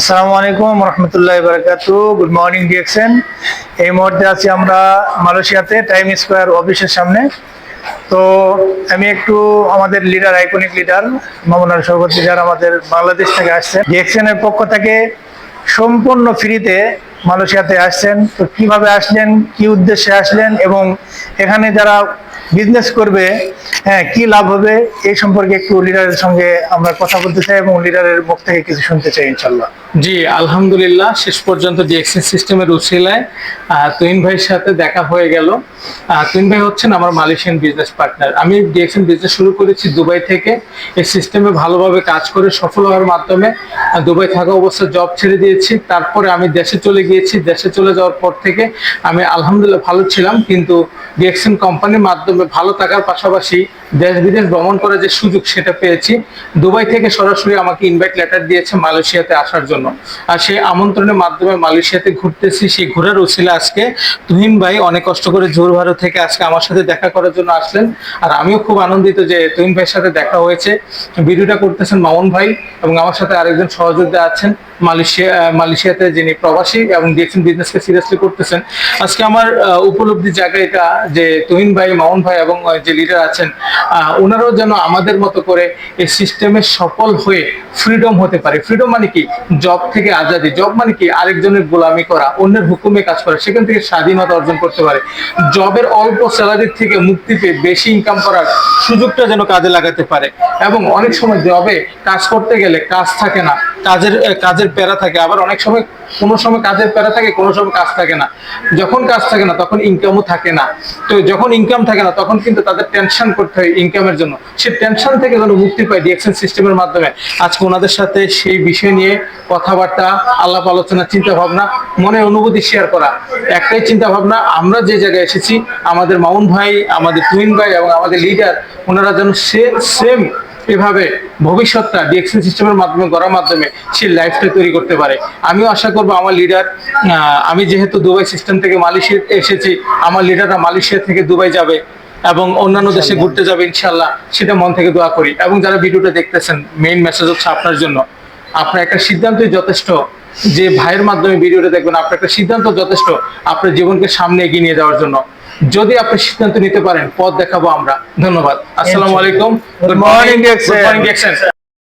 আসসালামু আলাইকুম রহমতুল্লাহ বারাকাতু। গুড মর্নিং ডিএক্সএন এই মুহূর্তে আছি আমরা মালয়েশিয়াতে টাইম স্কোয়ার অফিসের সামনে। তো আমি একটু আমাদের লিডার আইকনিক লিডার মামুনার সভাপতি যারা আমাদের বাংলাদেশ থেকে আসছেন। ডিএক্সএন এর পক্ষ থেকে সম্পূর্ণ ফ্রিতে মালয়েশিয়াতে আসছেন। তো কীভাবে আসলেন, কি উদ্দেশ্যে আসলেন এবং এখানে যারা বিজনেস করবে হ্যাঁ কি লাভ হবে এই সম্পর্কে একটু লিডারের সঙ্গে আমরা কথা বলতে চাই এবং লিডারের মুখ থেকে কিছু শুনতে চাই ইনশাল্লাহ জি আলহামদুলিল্লাহ শেষ পর্যন্ত ডিএক্সএন সিস্টেমের উসিলায় আহ, তুহিন ভাইয়ের সাথে দেখা হয়ে গেল। তুহিন ভাই হচ্ছেন আমার মালয়েশিয়ান বিজনেস পার্টনার আমি ডিএক্সএন বিজনেস শুরু করেছি দুবাই থেকে। এই সিস্টেমে ভালোভাবে কাজ করে সফল হওয়ার মাধ্যমে দুবাই থাকা অবস্থায় জব ছেড়ে দিয়েছি। তারপরে আমি দেশে চলে গিয়েছি। দেশে চলে যাওয়ার পর থেকে আমি আলহামদুলিল্লাহ ভালো ছিলাম কিন্তু ডিএক্সএন কোম্পানির মাধ্যমে ভালো থাকার পাশাপাশি দেশ বিদেশ ভ্রমণ করার যে সুযোগ সেটা পেয়েছি। দুবাই থেকে সরাসরি আমাকে ইনভাইট লেটার দিয়েছে মালয়েশিয়াতে আসার জন্য। আর সেই আমন্ত্রণের মাধ্যমে মালয়েশিয়াতে ঘুরতেছি। সেই ঘোরার উসিলা আজকে তুহিন ভাই অনেক কষ্ট করে জোর ভারত থেকে আজকে আমার সাথে দেখা করার জন্য আসলেন। আর আমিও খুব আনন্দিত যে তুহিন ভাইয়ের সাথে দেখা হয়েছে। ভিডিওটা করতেছেন মামুন ভাই এবং আমার সাথে আরেকজন সহযোগী আছেন মালয়েশিয়া মালয়েশিয়াতে যিনি প্রবাসী এবং ডিএক্সএন বিজনেসকে সিরিয়াসলি করতেছেন। আজকে আমার উপলব্ধি জায়গা এটা যে তুহিন ভাই, মামুন ভাই এবং যে লিডার আছেন ওনারাও যেন আমাদের মতো করে এই সিস্টেমে সফল হয়ে ফ্রিডম হতে পারে। ফ্রিডম মানে কি? জব থেকে আজাদি। জব মানে কি? আরেকজনের গোলামি করা, অন্যের হুকুমে কাজ করা, সেখান থেকে স্বাধীনতা অর্জন করতে পারে। জবের অল্প স্যালারির থেকে মুক্তি পেয়ে বেশি ইনকাম করার সুযোগটা যেন কাজে লাগাতে পারে। এবং অনেক সময় জবে কাজ করতে গেলে কাজ থাকে না, কাজের কাজের প্যারা থাকে। আবার অনেক সময় কোনো সময় কাজের প্যারা থাকে, কোনো সময় কাজ থাকে না। যখন কাজ থাকে না, তখন ইনকামও থাকে না। তো যখন ইনকাম থাকে না, তখন কিন্তু তাদের টেনশন করতে হয় ইনকামের জন্য। সে টেনশন থেকে যেন মুক্তি পায় ডিএকশন সিস্টেমের মাধ্যমে। আজকে ওনাদের সাথে সেই বিষয় নিয়ে কথাবার্তা, আলাপ আলোচনা চিন্তা ভাবনা মনের অনুভূতি শেয়ার করা। একটাই চিন্তা ভাবনা আমরা যে জায়গায় এসেছি, আমাদের মাউন ভাই, আমাদের টুইন ভাই এবং আমাদের লিডার ওনারা যেন সে সেম এভাবে ভবিষ্যৎটা ডিএক্সেল সিস্টেমের মাধ্যমে গড়ার মাধ্যমে সে লাইফটা তৈরি করতে পারে। আমিও আশা করব আমার লিডার আমি যেহেতু দুবাই সিস্টেম থেকে মালয়েশিয়া এসেছি আমার লিডাররা মালয়েশিয়া থেকে দুবাই যাবে এবং অন্যান্য দেশে ঘুরতে যাবে ইনশাল্লাহ সেটা মন থেকে দোয়া করি। এবং যারা ভিডিওটা দেখতেছেন মেইন মেসেজ হচ্ছে আপনার জন্য। আপনার একটা সিদ্ধান্তই যথেষ্ট। যে ভাইয়ের মাধ্যমে ভিডিওটা দেখবেন আপনার একটা সিদ্ধান্ত যথেষ্ট আপনার জীবনকে সামনে এগিয়ে নিয়ে যাওয়ার জন্য। যদি আপনি সিদ্ধান্ত নিতে পারেন পথ দেখাবো আমরা। ধন্যবাদ। আসসালামু আলাইকুম। Good morning